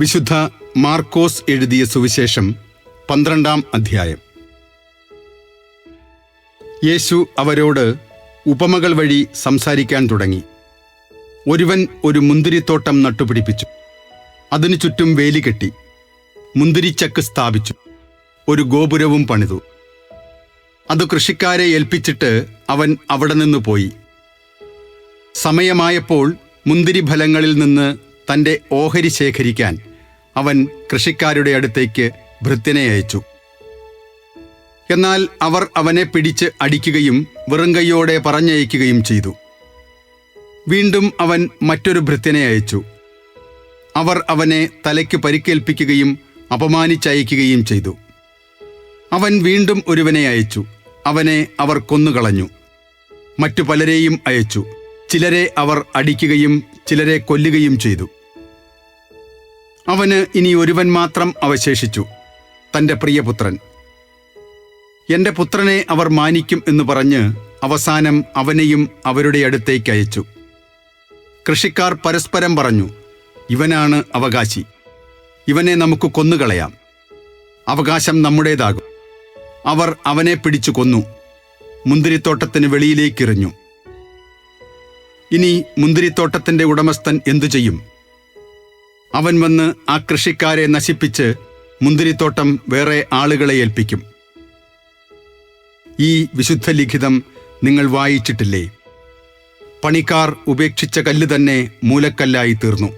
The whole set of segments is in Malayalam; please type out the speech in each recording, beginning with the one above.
വിശുദ്ധ മാർക്കോസ് എഴുതിയ സുവിശേഷം പന്ത്രണ്ടാം അധ്യായം. യേശു അവരോട് ഉപമകൾ വഴി സംസാരിക്കാൻ തുടങ്ങി. ഒരുവൻ ഒരു മുന്തിരിത്തോട്ടം നട്ടുപിടിപ്പിച്ചു. അതിനു ചുറ്റും വേലി കെട്ടി. മുന്തിരിച്ചക്ക് സ്ഥാപിച്ചു. ഒരു ഗോപുരവും പണിതു. അത് കൃഷിക്കാരെ ഏൽപ്പിച്ചിട്ട് അവൻ അവിടെ നിന്ന് പോയി. സമയമായപ്പോൾ മുന്തിരി ഫലങ്ങളിൽ നിന്ന് തന്റെ ഓഹരി ശേഖരിക്കാൻ അവൻ കൃഷിക്കാരുടെ അടുത്തേക്ക് ഭൃത്യനെ അയച്ചു. എന്നാൽ അവർ അവനെ പിടിച്ച് അടിക്കുകയും വെറുങ്കൈയോടെ പറഞ്ഞയക്കുകയും ചെയ്തു. വീണ്ടും അവൻ മറ്റൊരു ഭൃത്യനെ അയച്ചു. അവർ അവനെ തലയ്ക്ക് പരിക്കേൽപ്പിക്കുകയും അപമാനിച്ചയക്കുകയും ചെയ്തു. അവൻ വീണ്ടും ഒരുവനെ അയച്ചു. അവനെ അവർ കൊന്നുകളഞ്ഞു. മറ്റു പലരെയും അയച്ചു. ചിലരെ അവർ അടിക്കുകയും ചിലരെ കൊല്ലുകയും ചെയ്തു. അവന് ഇനി ഒരുവൻ മാത്രം അവശേഷിച്ചു തന്റെ പ്രിയപുത്രൻ. എന്റെ പുത്രനെ അവർ മാനിക്കും എന്ന് പറഞ്ഞ് അവസാനം അവനെയും അവരുടെ അടുത്തേക്ക് അയച്ചു. കൃഷിക്കാർ പരസ്പരം പറഞ്ഞു ഇവനാണ് അവകാശി. ഇവനെ നമുക്ക് കൊന്നുകളയാം. അവകാശം നമ്മുടേതാകും. അവർ അവനെ പിടിച്ചു കൊന്നു മുന്തിരിത്തോട്ടത്തിന് വെളിയിലേക്കെറിഞ്ഞു ഇനി മുന്തിരിത്തോട്ടത്തിന്റെ ഉടമസ്ഥൻ എന്തു ചെയ്യും? അവൻ വന്ന് ആ കൃഷിക്കാരെ നശിപ്പിച്ച് മുന്തിരിത്തോട്ടം വേറെ ആളുകളെ ഏൽപ്പിക്കും. ഈ വിശുദ്ധ ലിഖിതം നിങ്ങൾ വായിച്ചിട്ടില്ലേ? പണിക്കാർ ഉപേക്ഷിച്ച കല്ല് തന്നെ മൂലക്കല്ലായി തീർന്നു.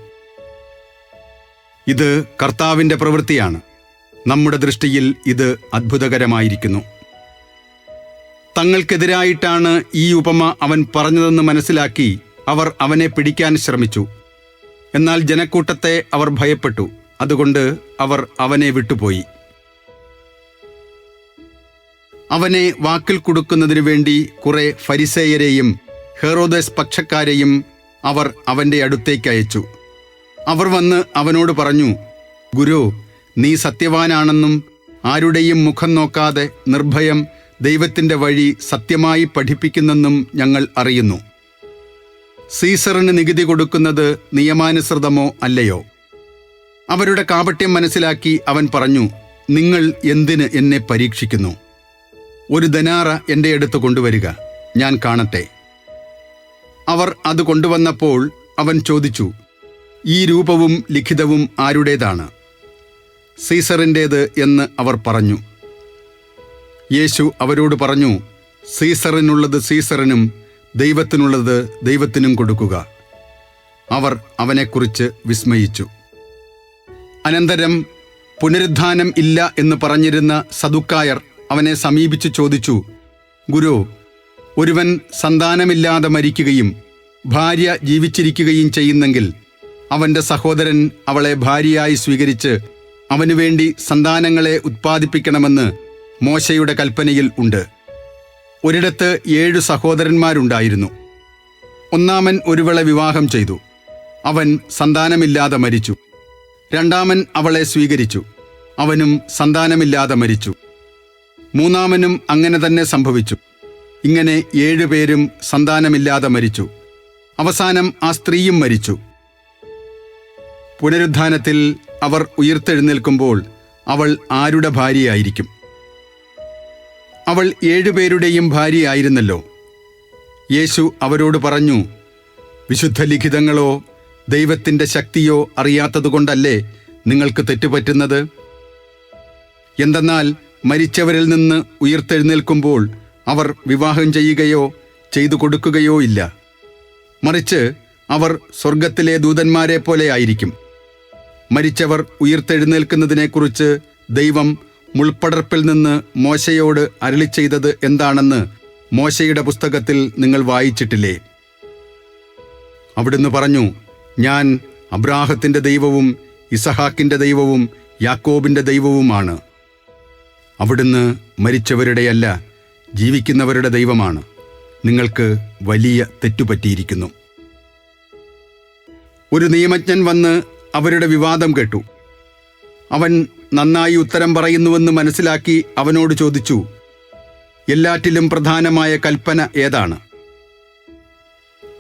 ഇത് കർത്താവിന്റെ പ്രവൃത്തിയാണ്. നമ്മുടെ ദൃഷ്ടിയിൽ ഇത് അത്ഭുതകരമായിരിക്കുന്നു. തങ്ങൾക്കെതിരായിട്ടാണ് ഈ ഉപമ അവൻ പറഞ്ഞതെന്ന് മനസ്സിലാക്കി അവർ അവനെ പിടിക്കാൻ ശ്രമിച്ചു. എന്നാൽ ജനക്കൂട്ടത്തെ അവർ ഭയപ്പെട്ടു. അതുകൊണ്ട് അവർ അവനെ വിട്ടുപോയി. അവനെ വാക്കിൽ കൊടുക്കുന്നതിനു വേണ്ടി കുറെ ഫരിസേയരെയും ഹെറോദസ് പക്ഷക്കാരെയും അവർ അവന്റെ അടുത്തേക്ക് അയച്ചു. അവർ വന്ന് അവനോട് പറഞ്ഞു ഗുരു നീ സത്യവാനാണെന്നും ആരുടെയും മുഖം നോക്കാതെ നിർഭയം ദൈവത്തിന്റെ വഴി സത്യമായി പഠിപ്പിക്കുന്നെന്നും ഞങ്ങൾ അറിയുന്നു. സീസറിന് നികുതി കൊടുക്കുന്നത് നിയമാനുസൃതമോ അല്ലയോ? അവരുടെ കാപട്യം മനസ്സിലാക്കി അവൻ പറഞ്ഞു നിങ്ങൾ എന്തിന് എന്നെ പരീക്ഷിക്കുന്നു? ഒരു ദനാറ എന്റെ അടുത്ത് കൊണ്ടുവരിക ഞാൻ കാണട്ടെ. അവർ അത് കൊണ്ടുവന്നപ്പോൾ അവൻ ചോദിച്ചു ഈ രൂപവും ലിഖിതവും ആരുടേതാണ്? സീസറിന്റേത് എന്ന് അവർ പറഞ്ഞു. യേശു അവരോട് പറഞ്ഞു സീസറിനുള്ളത് സീസറിനും ദൈവത്തിനുള്ളത് ദൈവത്തിനും കൊടുക്കുക. അവർ അവനെക്കുറിച്ച് വിസ്മയിച്ചു. അനന്തരം പുനരുദ്ധാനം ഇല്ല എന്ന് പറഞ്ഞിരുന്ന സദുക്കായർ അവനെ സമീപിച്ചു ചോദിച്ചു ഗുരു ഒരുവൻ സന്താനമില്ലാതെ മരിക്കുകയും ഭാര്യ ജീവിച്ചിരിക്കുകയും ചെയ്യുന്നെങ്കിൽ അവന്റെ സഹോദരൻ അവളെ ഭാര്യയായി സ്വീകരിച്ച് അവനുവേണ്ടി സന്താനങ്ങളെ ഉത്പാദിപ്പിക്കണമെന്ന് മോശയുടെ കൽപ്പനയിൽ ഉണ്ട്. ഒരിടത്ത് ഏഴു സഹോദരന്മാരുണ്ടായിരുന്നു. ഒന്നാമൻ ഒരുവളെ വിവാഹം ചെയ്തു. അവൻ സന്താനമില്ലാതെ മരിച്ചു. രണ്ടാമൻ അവളെ സ്വീകരിച്ചു. അവനും സന്താനമില്ലാതെ മരിച്ചു. മൂന്നാമനും അങ്ങനെ തന്നെ സംഭവിച്ചു. ഇങ്ങനെ ഏഴുപേരും സന്താനമില്ലാതെ മരിച്ചു. അവസാനം ആ സ്ത്രീയും മരിച്ചു. പുനരുദ്ധാനത്തിൽ അവർ ഉയർത്തെഴുന്നേൽക്കുമ്പോൾ അവൾ ആരുടെ ഭാര്യയായിരിക്കും? അവൾ ഏഴുപേരുടെയും ഭാര്യയായിരുന്നല്ലോ. യേശു അവരോട് പറഞ്ഞു വിശുദ്ധ ലിഖിതങ്ങളോ ദൈവത്തിന്റെ ശക്തിയോ അറിയാത്തതുകൊണ്ടല്ലേ നിങ്ങൾക്ക് തെറ്റുപറ്റുന്നത്? എന്തെന്നാൽ മരിച്ചവരിൽ നിന്ന് ഉയർത്തെഴുന്നേൽക്കുമ്പോൾ അവർ വിവാഹം ചെയ്യുകയോ ചെയ്തു കൊടുക്കുകയോ ഇല്ല. മറിച്ച് അവർ സ്വർഗത്തിലെ ദൂതന്മാരെ പോലെ ആയിരിക്കും. മരിച്ചവർ ഉയർത്തെഴുന്നേൽക്കുന്നതിനെക്കുറിച്ച് ദൈവം മുൾപ്പടർപ്പിൽ നിന്ന് മോശയോട് അരളി ചെയ്തത് എന്താണെന്ന് മോശയുടെ പുസ്തകത്തിൽ നിങ്ങൾ വായിച്ചിട്ടില്ലേ? അവിടുന്ന് പറഞ്ഞു ഞാൻ അബ്രാഹത്തിന്റെ ദൈവവും ഇസഹാക്കിന്റെ ദൈവവും യാക്കോബിന്റെ ദൈവവുമാണ്. അവിടുന്ന് മരിച്ചവരുടെയല്ല ജീവിക്കുന്നവരുടെ ദൈവമാണ്. നിങ്ങൾക്ക് വലിയ തെറ്റുപറ്റിയിരിക്കുന്നു. ഒരു നിയമജ്ഞൻ വന്ന് അവരുടെ വിവാദം കേട്ടു. അവൻ നന്നായി ഉത്തരം പറയുന്നുവെന്ന് മനസ്സിലാക്കി അവനോട് ചോദിച്ചു എല്ലാറ്റിലും പ്രധാനമായ കൽപ്പന ഏതാണ്?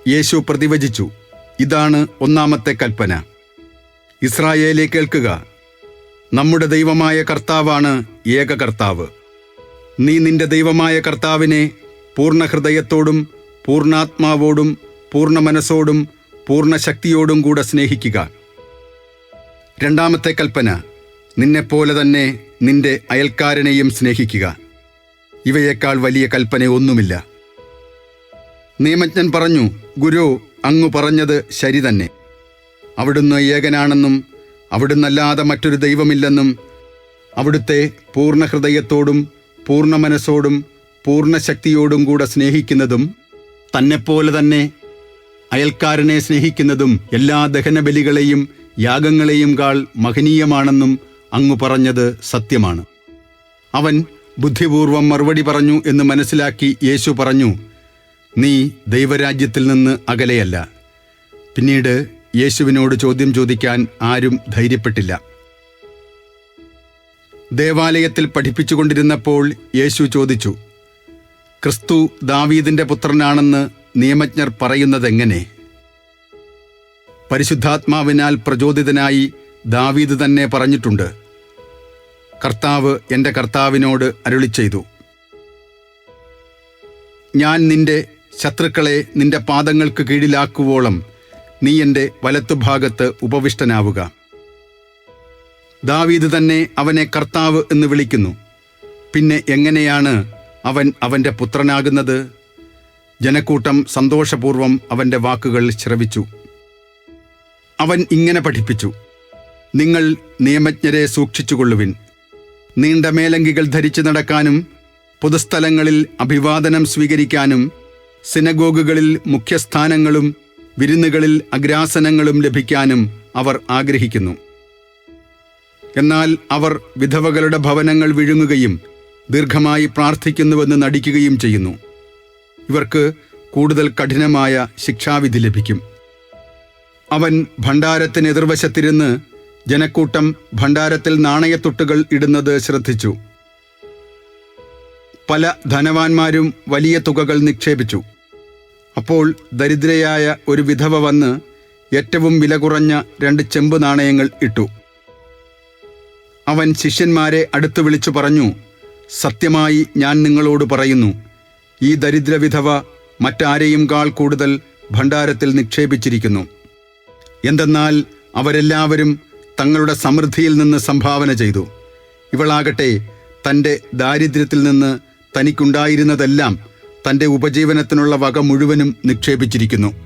യേശു പ്രതിവചിച്ചു ഇതാണ് ഒന്നാമത്തെ കൽപ്പന. ഇസ്രായേലെ കേൾക്കുക. നമ്മുടെ ദൈവമായ കർത്താവാണ് ഏക കർത്താവ്. നീ നിന്റെ ദൈവമായ കർത്താവിനെ പൂർണ ഹൃദയത്തോടും പൂർണാത്മാവോടും പൂർണ മനസ്സോടും പൂർണ ശക്തിയോടും കൂടെ സ്നേഹിക്കുക. രണ്ടാമത്തെ കൽപ്പന നിന്നെപ്പോലെ തന്നെ നിന്റെ അയൽക്കാരനെയും സ്നേഹിക്കുക. ഇവയേക്കാൾ വലിയ കൽപ്പന ഒന്നുമില്ല. നിയമജ്ഞൻ പറഞ്ഞു ഗുരു അങ്ങു പറഞ്ഞത് ശരി തന്നെ. അവിടുന്ന് ഏകനാണെന്നും അവിടുന്നല്ലാതെ മറ്റൊരു ദൈവമില്ലെന്നും അവിടുത്തെ പൂർണ ഹൃദയത്തോടും പൂർണ മനസ്സോടും പൂർണ ശക്തിയോടും കൂടെ സ്നേഹിക്കുന്നതും തന്നെപ്പോലെ തന്നെ അയൽക്കാരനെ സ്നേഹിക്കുന്നതും എല്ലാ ദഹനബലികളെയും യാഗങ്ങളെയും കാൾ മഹനീയമാണെന്നും അങ്ങു പറഞ്ഞത് സത്യമാണ്. അവൻ ബുദ്ധിപൂർവം മറുപടി പറഞ്ഞു എന്ന് മനസ്സിലാക്കി യേശു പറഞ്ഞു നീ ദൈവരാജ്യത്തിൽ നിന്ന് അകലെയല്ല. പിന്നീട് യേശുവിനോട് ചോദ്യം ചോദിക്കാൻ ആരും ധൈര്യപ്പെട്ടില്ല. ദേവാലയത്തിൽ പഠിപ്പിച്ചുകൊണ്ടിരുന്നപ്പോൾ യേശു ചോദിച്ചു ക്രിസ്തു ദാവീദിന്റെ പുത്രനാണെന്ന് നിയമജ്ഞർ പറയുന്നതെങ്ങനെ? പരിശുദ്ധാത്മാവിനാൽ പ്രചോദിതനായി ദാവീദ് തന്നെ പറഞ്ഞിട്ടുണ്ട് കർത്താവ് എന്റെ കർത്താവിനോട് അരുളി ചെയ്തു. ഞാൻ നിന്റെ ശത്രുക്കളെ നിന്റെ പാദങ്ങൾക്ക് കീഴിലാക്കുവോളം നീ എന്റെ വലത്തുഭാഗത്ത് ഉപവിഷ്ടനാവുക. ദാവീദ് തന്നെ അവനെ കർത്താവ് എന്ന് വിളിക്കുന്നു. പിന്നെ എങ്ങനെയാണ് അവൻ അവന്റെ പുത്രനാകുന്നത്? ജനക്കൂട്ടം സന്തോഷപൂർവം അവന്റെ വാക്കുകൾ ശ്രവിച്ചു. അവൻ ഇങ്ങനെ പഠിപ്പിച്ചു നിങ്ങൾ നിയമജ്ഞരെ സൂക്ഷിച്ചുകൊള്ളുവിൻ. നീണ്ട മേലങ്കികൾ ധരിച്ചു നടക്കാനും പൊതുസ്ഥലങ്ങളിൽ അഭിവാദനം സ്വീകരിക്കാനും സിനഗോഗുകളിൽ മുഖ്യസ്ഥാനങ്ങളും വിരുന്നുകളിൽ അഗ്രാസനങ്ങളും ലഭിക്കാനും അവർ ആഗ്രഹിക്കുന്നു. എന്നാൽ അവർ വിധവകളുടെ ഭവനങ്ങൾ വിഴുങ്ങുകയും ദീർഘമായി പ്രാർത്ഥിക്കുന്നുവെന്ന് നടിക്കുകയും ചെയ്യുന്നു. ഇവർക്ക് കൂടുതൽ കഠിനമായ ശിക്ഷാവിധി ലഭിക്കും. അവൻ ഭണ്ഡാരത്തിന് എതിർവശത്തിരുന്ന് ജനക്കൂട്ടം ഭണ്ഡാരത്തിൽ നാണയത്തൊട്ടുകൾ ഇടുന്നത് ശ്രദ്ധിച്ചു. പല ധനവാന്മാരും വലിയ തുകകൾ നിക്ഷേപിച്ചു. അപ്പോൾ ദരിദ്രയായ ഒരു വിധവ വന്ന് ഏറ്റവും വില കുറഞ്ഞ രണ്ട് ചെമ്പ് നാണയങ്ങൾ ഇട്ടു. അവൻ ശിഷ്യന്മാരെ അടുത്തു വിളിച്ചു പറഞ്ഞു സത്യമായി ഞാൻ നിങ്ങളോട് പറയുന്നു ഈ ദരിദ്ര വിധവ മറ്റാരെയും കാൾ കൂടുതൽ ഭണ്ഡാരത്തിൽ നിക്ഷേപിച്ചിരിക്കുന്നു. എന്തെന്നാൽ അവരെല്ലാവരും തങ്ങളുടെ സമൃദ്ധിയിൽ നിന്ന് സംഭാവന ചെയ്തു. ഇവളാകട്ടെ തന്റെ ദാരിദ്ര്യത്തിൽ നിന്ന് തനിക്കുണ്ടായിരുന്നതെല്ലാം തന്റെ ഉപജീവനത്തിനുള്ള വക മുഴുവനും നിക്ഷേപിച്ചിരിക്കുന്നു.